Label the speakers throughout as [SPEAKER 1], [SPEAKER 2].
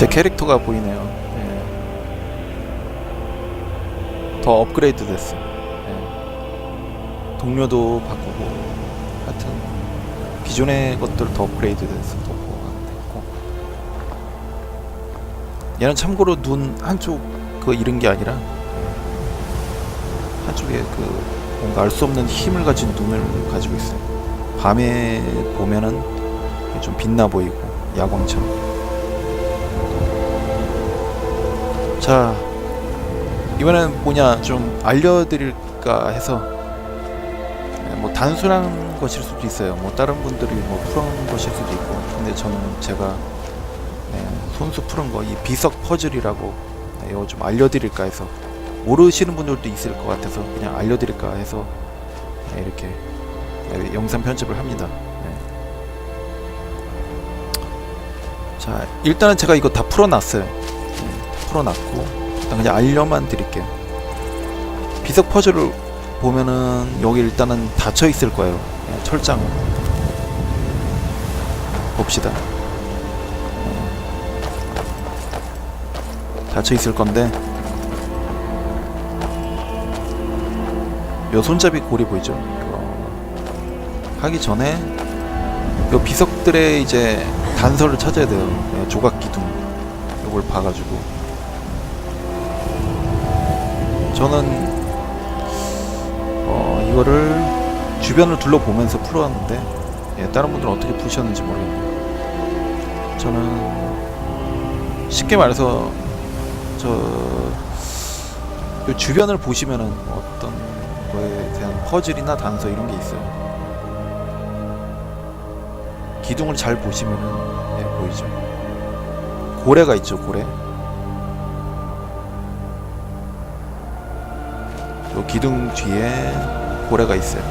[SPEAKER 1] 제 캐릭터가 보이네요. 예. 더 업그레이드 됐어. 예. 동료도 바꾸고, 하여튼 기존의 것들 더 업그레이드 됐어. 더 됐고. 얘는 참고로 눈 한쪽 그 잃은 게 아니라 한쪽에 그 뭔가 알 수 없는 힘을 가진 눈을 가지고 있어요. 밤에 보면은 좀 빛나 보이고 야광처럼. 자 이번엔 뭐냐 좀 알려드릴까 해서 네, 뭐 단순한 것일 수도 있어요. 뭐 다른 분들이 뭐 푸는 것일 수도 있고 근데 저는 제가 네, 손수 푸는 거 이 비석 퍼즐이라고 네, 이거 좀 알려드릴까 해서 모르시는 분들도 있을 것 같아서 그냥 알려드릴까 해서 네, 이렇게 네, 영상 편집을 합니다. 네. 자 일단은 제가 이거 다 풀어놨어요. 네, 풀어놨고 일단 그냥 알려만 드릴게요. 비석 퍼즐을 보면은 여기 일단은 닫혀 있을 거예요. 네, 철장 봅시다. 어, 닫혀 있을 건데 요 손잡이 고리 보이죠? 하기 전에 요 비석들의 이제 단서를 찾아야 돼요. 예, 조각 기둥 요걸 봐가지고 저는 어 이거를 주변을 둘러보면서 풀어왔는데 예, 다른 분들은 어떻게 푸셨는지 모르겠네요. 저는 쉽게 말해서 저요 주변을 보시면은 어떤 거에 대한 퍼즐이나 단서 이런 게 있어요. 기둥을 잘 보시면은 예, 보이죠. 고래가 있죠, 고래. 요 기둥 뒤에 고래가 있어요.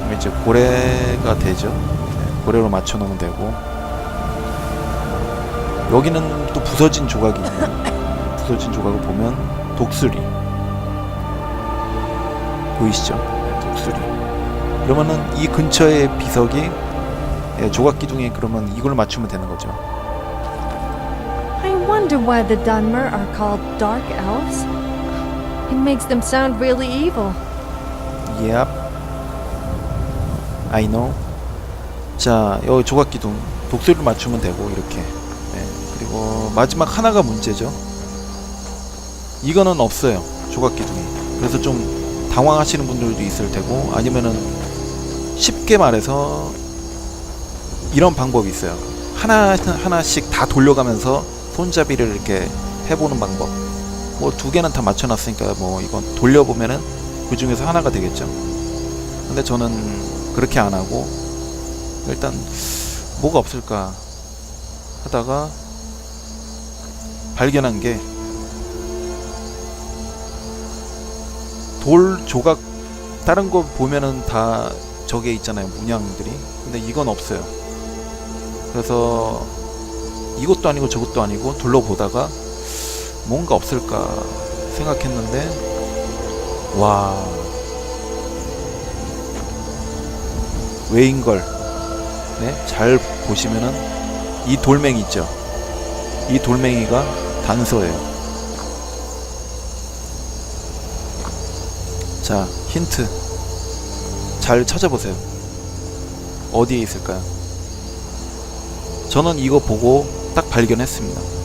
[SPEAKER 1] 그럼 이제 고래가 되죠. 예, 고래로 맞춰 놓으면 되고. 여기는 또 부서진 조각이 있네요. 부서진 조각을 보면 독수리 보이시죠? 네, 독수리. 그러면은 이 근처에 비석이 예, 조각 기둥에 그러면 이걸 맞추면 되는 거죠.
[SPEAKER 2] I wonder why the Dunmer are called dark elves. It makes them sound really evil.
[SPEAKER 1] Yep. I know. 자, 여기 조각 기둥 독수리를 맞추면 되고 이렇게. 네. 그리고 마지막 하나가 문제죠. 이거는 없어요. 조각 기둥이. 그래서 좀 당황하시는 분들도 있을 테고 아니면은 쉽게 말해서 이런 방법이 있어요. 하나 하나씩 다 돌려가면서 손잡이를 이렇게 해보는 방법. 뭐 두 개는 다 맞춰놨으니까 뭐 이건 돌려보면은 그 중에서 하나가 되겠죠. 근데 저는 그렇게 안 하고 일단 뭐가 없을까 하다가 발견한 게 돌 조각 다른 거 보면은 다 저게 있잖아요 문양들이 근데 이건 없어요 그래서 이것도 아니고 저것도 아니고 둘러보다가 뭔가 없을까 생각했는데 와 왜인걸? 네? 잘 보시면은 이 돌멩이 있죠? 이 돌멩이가 단서예요. 자 힌트. 잘 찾아보세요. 어디에 있을까요? 저는 이거 보고 딱 발견했습니다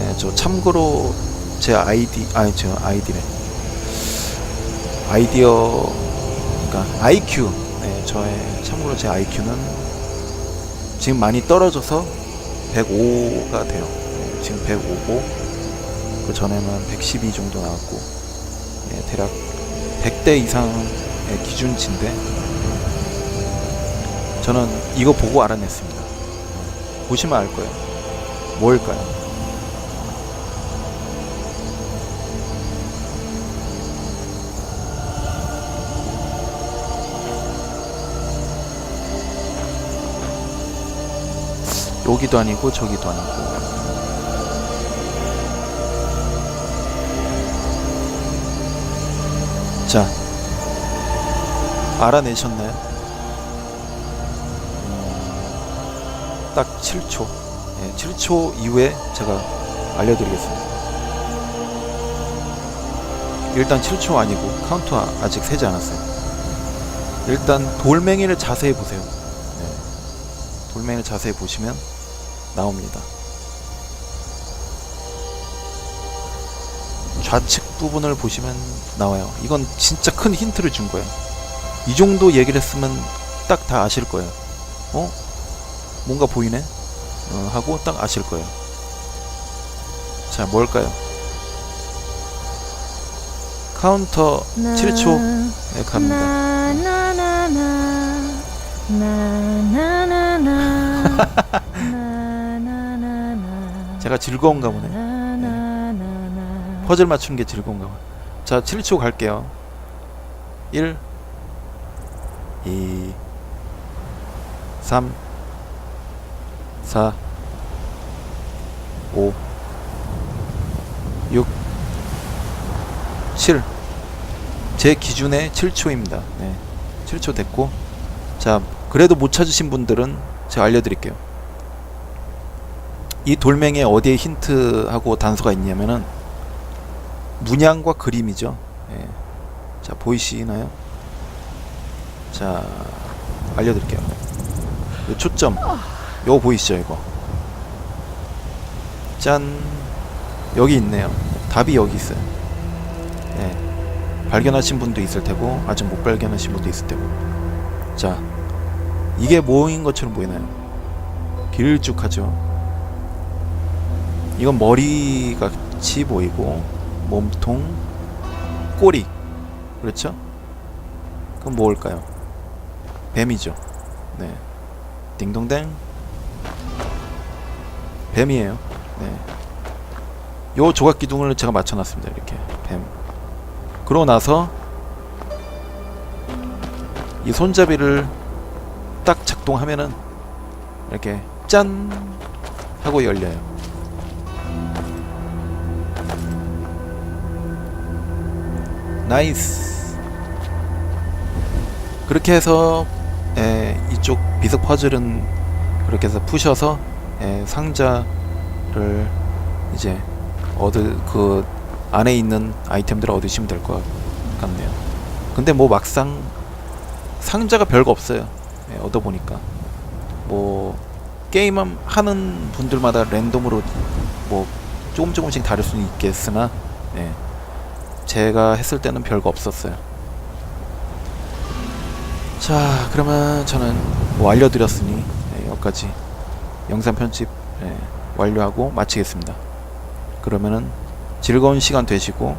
[SPEAKER 1] 네, 저 참고로 제 아이디 아니 저 아이디래 아이디어 그러니까 IQ 네, 저의 참고로 제 IQ는 지금 많이 떨어져서 105가 돼요. 네, 지금 105고 그 전에는 112 정도 나왔고 예, 대략 100대 이상의 기준치인데 저는 이거 보고 알아냈습니다. 보시면 알 거예요. 뭘까요? 여기도 아니고 저기도 아니고 자 알아내셨나요? 음, 딱 7초 예, 7초 이후에 제가 알려드리겠습니다. 일단 7초 아니고 카운터 아- 아직 세지 않았어요. 일단 돌멩이를 자세히 보세요. 네. 돌멩이를 자세히 보시면 나옵니다. 좌측 부분을 보시면 나와요. 이건 진짜 큰 힌트를 준 거예요. 이 정도 얘기를 했으면 딱 다 아실 거예요. 어? 뭔가 보이네? 어, 하고 딱 아실 거예요. 자, 뭘까요? 카운터 7초 네, 갑니다. 즐거운가 보네. 퍼즐 맞추는 게 즐거운가 봐. 자, 7초 갈게요. 1 2 3 4 5 6 7 제 기준에 7초입니다. 네. 7초 됐고 자, 그래도 못 찾으신 분들은 제가 알려 드릴게요. 이 돌멩이에 어디에 힌트하고 단서가 있냐면은 문양과 그림이죠. 예. 자 보이시나요? 자 알려드릴게요. 요 초점, 요거 보이시죠? 이거. 짠 여기 있네요. 답이 여기 있어요. 예. 발견하신 분도 있을 테고 아직 못 발견하신 분도 있을 테고. 자 이게 뭐인 것처럼 보이나요? 길쭉하죠. 이건 머리 같이 보이고 몸통, 꼬리 그렇죠? 그럼 뭘까요? 뱀이죠. 네. 딩동댕 뱀이에요. 네. 요 조각 기둥을 제가 맞춰놨습니다. 이렇게 뱀. 그러고 나서 이 손잡이를 딱 작동하면은 이렇게 짠 하고 열려요. 나이스. 그렇게 해서 에, 이쪽 비석 퍼즐은 그렇게 해서 푸셔서 에, 상자를 이제 얻을 그 안에 있는 아이템들을 얻으시면 될 것 같네요. 근데 뭐 막상 상자가 별거 없어요. 예, 얻어보니까 뭐 게임 하는 분들마다 랜덤으로 뭐 조금 조금씩 다를 수는 있겠으나 예, 제가 했을 때는 별거 없었어요. 자, 그러면 저는 뭐 알려드렸으니 예, 여기까지 영상 편집 예, 완료하고 마치겠습니다. 그러면은 즐거운 시간 되시고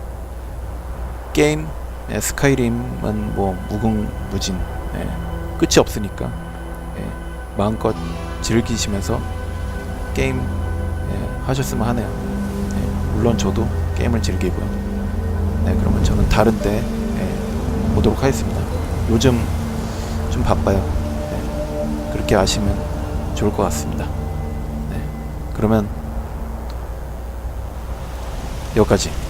[SPEAKER 1] 게임 예, 스카이림은 뭐 무궁무진 예, 끝이 없으니까 예, 마음껏 즐기시면서 게임 예, 하셨으면 하네요. 예, 물론 저도 게임을 즐기고요. 네, 그러면 저는 다른 때 예, 보도록 하겠습니다. 요즘 좀 바빠요. 네, 그렇게 아시면 좋을 것 같습니다. 네, 그러면 여기까지.